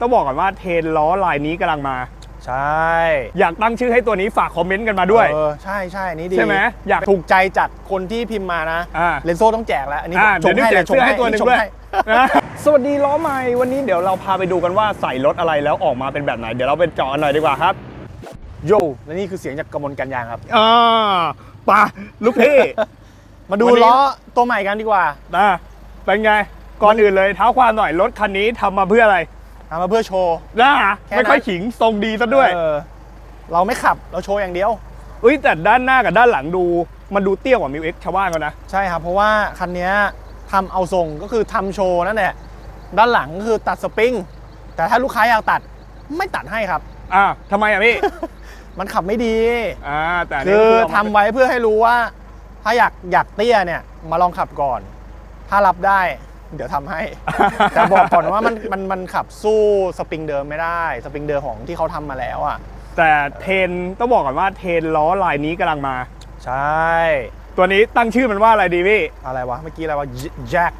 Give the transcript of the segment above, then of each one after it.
ต้องบอกก่อนว่าเทรนล้อลายนี้กำลังมา ใช่อยากตั้งชื่อให้ตัวนี้ฝากคอมเมนต์กันมาด้วย เออใช่ใช่อันนี้ดีใช่ไหมอยาก ถูกใจจัดคนที่พิมพ์มานะ อ่า เลนโซ่ต้องแจกแล้ว อันนี้อ่าชเดี๋ยวงนิวให้แจเลกยชงเสื้อให้ให้ตัวหนึงชงด้วยให้นะสวัสดีล้อใหม่วันนี้เดี๋ยวเราพาไปดูกันว่าใส่รถอะไรแล้วออกมาเป็นแบบไหน เดี๋ยวเราไปเจาะกันหน่อยดีกว่าครับโยและนี่คือเสียงจากกมลกันยางครับ อ่าไป่ะลูกพี่ มาดูวันนี้ ล้อตัวใหม่กันดีกว่า นะเป็นไง ก่อนอื่นเลยเท้าความหน่อยรถคันนี้ทำมาเพื่ออะไรทำมาเพื่อโชว์ นะแค่นั้น ไม่ค่อยขิงทรงดีซะด้วยเออเราไม่ขับเราโชว์อย่างเดียว เอ้ยแต่ด้านหน้ากับด้านหลังดู มันดูเตี้ยกว่ามิวเอ็กชาวบ้านเขานะ ใช่ครับ เพราะว่าคันเนี้ยทำเอาทรงก็คือทำโชว์นั่นแหละด้านหลังก็คือตัดสปริง แต่ถ้าลูกค้าอยากตัดไม่ตัดให้ครับ อ่าทำไมอะพี่ มันขับไม่ดี อ่า แต่นคืนี้อก็ทำไว้เพื่อให้รู้ว่า ถ้าอยากอยากเตี้ยเนี่ยมาลองขับก่อน ถ้ารับได้ เดี๋ยวทำให้ แต่บอกก่อนว่ามันมันมันขับสู้สปริงเดิมไม่ได้ สปริงเดิมของที่เขาทำมาแล้วอะ แต่เทรนต้องบอกก่อนว่าเทรนล้อลายนี้กำลังมา ใช่ ตัวนี้ตั้งชื่อมันว่าอะไรดีพี่ อะไรวะ เมื่อกี้อะไรวะแจ็ค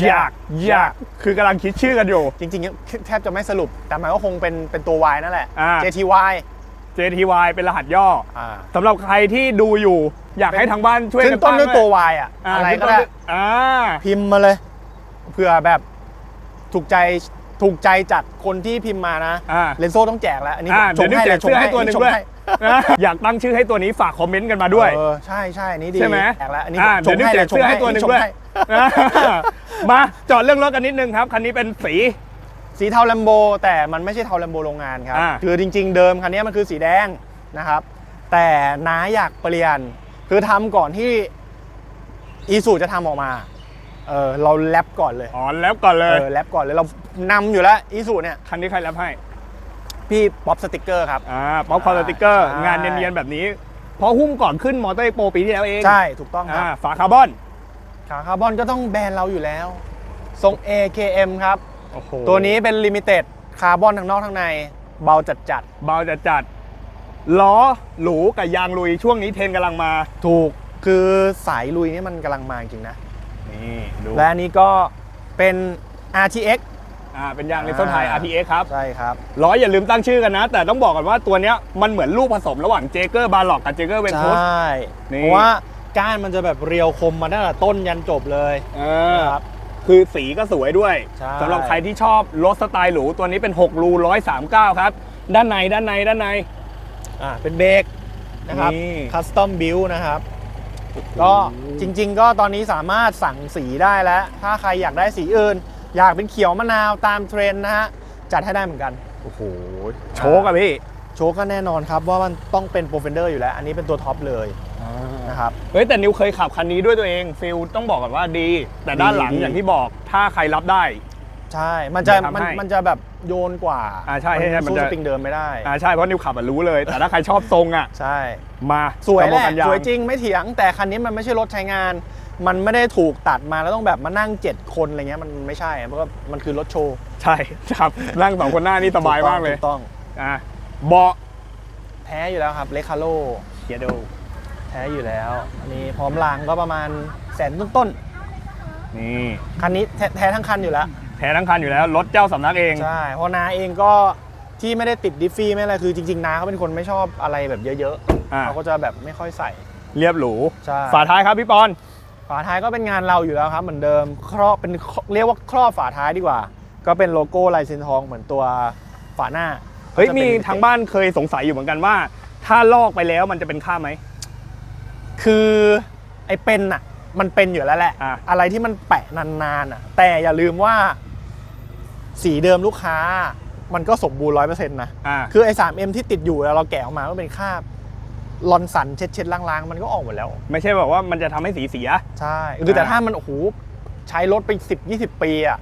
อยากอยากคือกำลังคิดชื่อกันอยู่ จริงๆ แทบจะไม่สรุป แต่มันก็คงเป็นเป็นตัว Y นั่นแหละอ่า JTY JTY เป็นรหัสย่ออ่าสำหรับใครที่ดูอยู่ อยากให้ทางบ้านช่วยขึ้กันนต้นด้วยตั้งตัว Y อะาอะไรขึ้นก็ต้นได้ด้วยอ่าพิมพ์มาเลย เผื่อแบบถูกใจถูกใจจัดคนที่พิมพ์มานะอ่า เลนโซ่ต้องแจกแล้ว อันนี้อ่าชเดี๋ยวนิวงให้แจเลยกเสื้อให้ตัวหนึ่งด้วยชให้นะอยากตั้งชื่อให้ตัวนี้ฝากคอมเมนต์กันมาด้วย เออใช่ใช่อันนี้ดีใช่ไหมแจกแล้วอันนี้อ่าชเดี๋ยวงนิวให้แจเลกยชเสื้งอให้ให้ตัวหนึ่งชด้วยให้อ่ามาเจาะเรื่องรถกันนิดนึงครับ คันนี้เป็นสี สีเทาแลมโบแต่มันไม่ใช่เทาแลมโบโรงงานครับ อ่า คือจริง ๆ เดิมคันนี้มันคือสีแดงนะครับ แต่น้าอยากเปลี่ยน คือทำก่อนที่อีซูจะทำออกมา เออเราแรปก่อนเลย อ๋อแล้วก่อนเลเอย อแรปก่อนเลยเรานำอยู่แล้วอีซูเนี่ยคันนี้ใครรับให้ พี่ป๊อปสติกเกอร์ครับ อ่า ป๊อปคอร์สติกเกอร์ ใช่ งานเนียนๆแบบนี้ เพราะหุ้มก่อนขึ้นมอเตอร์โปรปีที่แล้วเองใช่ถูกต้องครัอ่าบฝาคาร์บอน ขาคาร์บอนก็ต้องแบรนด์เราอยู่แล้ว ทรง AKM ครับ โอ้โหตัวนี้เป็นลิมิเต็ดคาร์บอนทั้งนอกทั้งใน เบาจัดจัดเบาจัดจัดล้อหรูกับยางลุยช่วงนี้เทรนกำลังมา ๆถูกคือสายลุยนี่มันกำลังมาจริงๆนะ นี่ ดู และอันนี้ก็เป็น RTX อ่าเป็นยางเลเซอร์ไทยอ่า RTX ครับใช่ครับล้ออย่าลืมตั้งชื่อกันนะ แต่ต้องบอกกันว่าตัวเนี้ยมันเหมือนลูกผสมระหว่างเจเกอร์บาล็อกกับเจเกอร์เวนใชทุส่นี่เพราะว่าก้านมันจะแบบเรียวคมมาตั้งแต่ต้นยันจบเลยเออนะครับคือสีก็สวยด้วยใช่สำหรับใครที่ชอบรถสไตล์หรูตัวนี้เป็น 6 รู 139 ครับ ด้านในด้านในด้านในอ่าเป็นเบรกนะครับนี่คัสตอมบิลนะครับ ก็จริง ๆ ก็ตอนนี้สามารถสั่งสีได้แล้ว ถ้าใครอยากได้สีอื่น อยากเป็นเขียวมะนาวตามเทรนด์นะฮะ จัดให้ได้เหมือนกัน โอ้โห โชกอะพี่ โชคก็แน่นอนครับว่ามันต้องเป็นโปรเฟนเดอร์อยู่แล้ว อันนี้เป็นตัวท็อปเลยนะครับ เฮ้ย แต่นิวเคยขับคันนี้ด้วยตัวเองฟิลต้องบอกก่อนว่าดี แต่ด้านหลังดีอย่างที่บอกถ้าใครรับได้ ใช่ มันจะเดี๋ยวทำมันให้ มันจะแบบโยนกว่าอ่าใช่ใช่ใช่มันสู้จะ สปริงเดิมไม่ได้ อ่าใช่เพราะนิวขับอะรู้เลย แต่ถ้าใครชอบทรงอะใช่ มาสวยกระแหบอกละกันยางสวยจริงไม่เถียง แต่คันนี้มันไม่ใช่รถใช้งาน มันไม่ได้ถูกตัดมาแล้วต้องแบบมานั่ง 7 คนอะไรเงี้ยมันไม่ใช่เพราะว่ามันคือรถโชว์ใช่ครับ นั่งสองคนหน้านี่สบายมากเลยถูต้อง อะเบาะแท้อยู่แล้วครับเลคาโลเกียร์ดูแท้อยู่แล้วอันนี้พร้อมรางก็ประมาณแสนต้นนี่ ๆคันนี้แท้แท้ทั้งคันอยู่แล้วแท้ทั้งคันอยู่แล้ว รถเจ้าสำนักเอง ใช่เพราะนาเองก็ที่ไม่ได้ติดดิฟฟี่ไม่อะไรคือจริงๆนาเขาเป็นคนไม่ชอบอะไรแบบเยอะอ่า ๆเขาก็จะแบบไม่ค่อยใส่ เรียบหรู ใช่ ฝาท้ายครับพี่ปอน ฝาท้ายก็เป็นงานเราอยู่แล้วครับเหมือนเดิมครอบเป็นเรียกว่าครอบฝาท้ายดีกว่า ก็เป็นโลโก้ลายเซ็นทองเหมือนตัวฝาหน้าเฮ้ย ก็จะมีป็น ทางบ้านเคยสงสัยอยู่เหมือนกันว่า ถ้าลอกไปแล้วมันจะเป็นค่าไหม คือไอ้เป็นอะมันเป็นอยู่แล้วแหละอะอะไรที่มันแปะนานๆอะแต่อย่าลืมว่า สีเดิมลูกค้า มันก็สมบูรณ์ร้อยเปอร์เซ็นต์นะ อ่า คือไอ้สามเอ็มที่ติดอยู่แล้วเราแกะออกมาก็เป็นคราบลอนสันเช็ดเช็ดๆล้างๆ มันก็ออกหมดแล้ว ไม่ใช่แบบว่ามันจะทำให้สีเสีย ใช่คือแต่อ่าถ้ามันโอ้โหใช้รถไปสิบยี่สิบปีอะ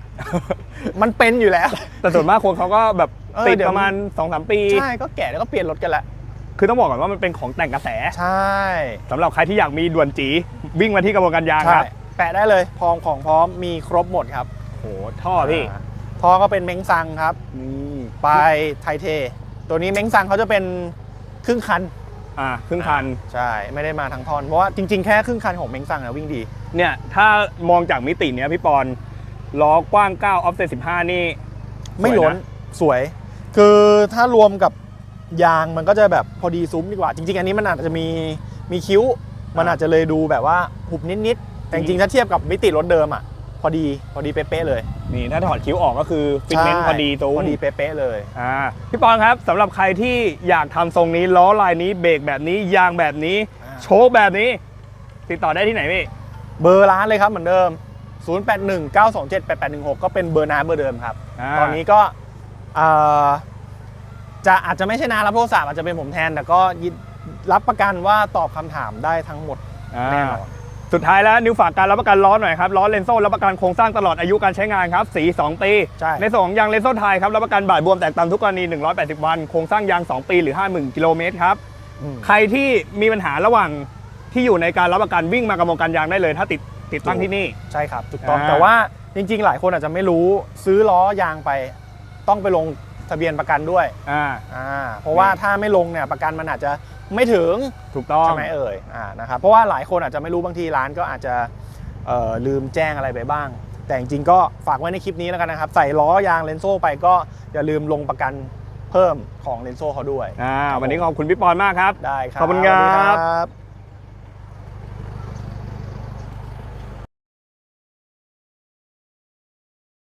มันเป็นอยู่แล้ว แต่ส่วนมากคนเขาก็แบบเออติดเดี๋ยว ประมาณ2อสปี ใช่ก็แกะแล้วก็เปลี่ยนรถกันแหละคือต้องบอกก่อนว่ามันเป็นของแต่งกระแสใช่สำหรับใครที่อยากมีด่วนจี วิ่งมาที่กระบวนการยางคใช่รับแปะได้เลยพร้อมของพร้อมมีครบหมดครับ โหท่อพี่า ท่อก็เป็นเม้งซังครับ นี่ปลายไทเท ตัวนี้เม้งซังเขาจะเป็นครึ่งคัน อ่าครึ่งคัน ใช่ ไม่ได้มาทั้งท่อน เพราะว่าจริงๆ แค่ครึ่งคันของเม้งซังอะวิ่งดี เนี่ยถ้ามองจากมิติเนี้ยพี่ปอนล้อกว้าง 9 ออฟเซต15 นี่ ไม่สวยะล้นสวย คือถ้ารวมกับยางมันก็จะแบบพอดีซุ้มดีกว่า จริง ๆ อันนี้มันอาจจะมีมีคิ้ว มันอาจจะเลยดูแบบว่าหุบนิดๆแต่จริงๆถ้าเทียบกับมิติรถเดิมอะ พอดีพอดีเป๊ะๆเลย นี่ถ้าถอดคิ้วออกก็คือฟิตเมนต์ใช่พอดีตรงพอดีเป๊ะๆเลย อ่าพี่ปอนครับสำหรับใครที่อยากทำทรงนี้ล้อลายนี้เบรกแบบนี้ยางแบบนี้ อ่า โชคแบบนี้ ติดต่อได้ที่ไหนพี่เบอร์ร้านเลยครับเหมือนเดิม 0819278816 ก็เป็นเบอร์น้าเบอร์เดิมครับาตอนนี้ก็เอ่อจะอาจจะไม่ใช่นารับโทรศัพท์อาจจะเป็นผมแทน แต่ก็ยินรับประกันว่าตอบคำถามได้ทั้งหมดอ่าแน่นอน สุดท้ายแล้วนิวฝากการรับประกันล้อหน่อยครับล้อเลนโซ่รับประกันโครงสร้างตลอดอายุการใช้งานครับสี 2 ปี ใช่ ในส่วนของยางเลนโซ่ไทยครับรับประกันบ่ายบวมแตกต่ำทุกกรณี 180 วัน โครงสร้างยาง 2 ปีหรือ 50,000กิโลเมตรครับอืม ใครที่มีปัญหาระหว่างที่อยู่ในการรับประกันวิ่งมากระมวลการยางได้เลย ถ้าติดติดตั้งที่นี่ ใช่ครับถูกต้องอ่า แต่ว่าจริงๆ หลายคนอาจจะไม่รู้ซื้อล้อยางไป ต้องไปลง ทะเบียนประกันด้วยอ่า อ่าเพราะว่าถ้าไม่ลงเนี่ยประกันมันอาจจะไม่ถึงถูกต้อง ใช่ไหมเอ่ยอ่านะครับเพราะว่าหลายคนอาจจะไม่รู้บางทีร้านก็อาจจะเอ่อลืมแจ้งอะไรไปบ้าง แต่จริงๆก็ฝากไว้ในคลิปนี้แล้วกันนะครับใส่ล้อยางเลนโซ่ไปก็อย่าลืมลงประกันเพิ่มของเลนโซ่เขาด้วย อ่า วันนี้ขอบคุณพี่ปอนมากครับ ได้ครับขอบคุณครับ สวัสดีครับ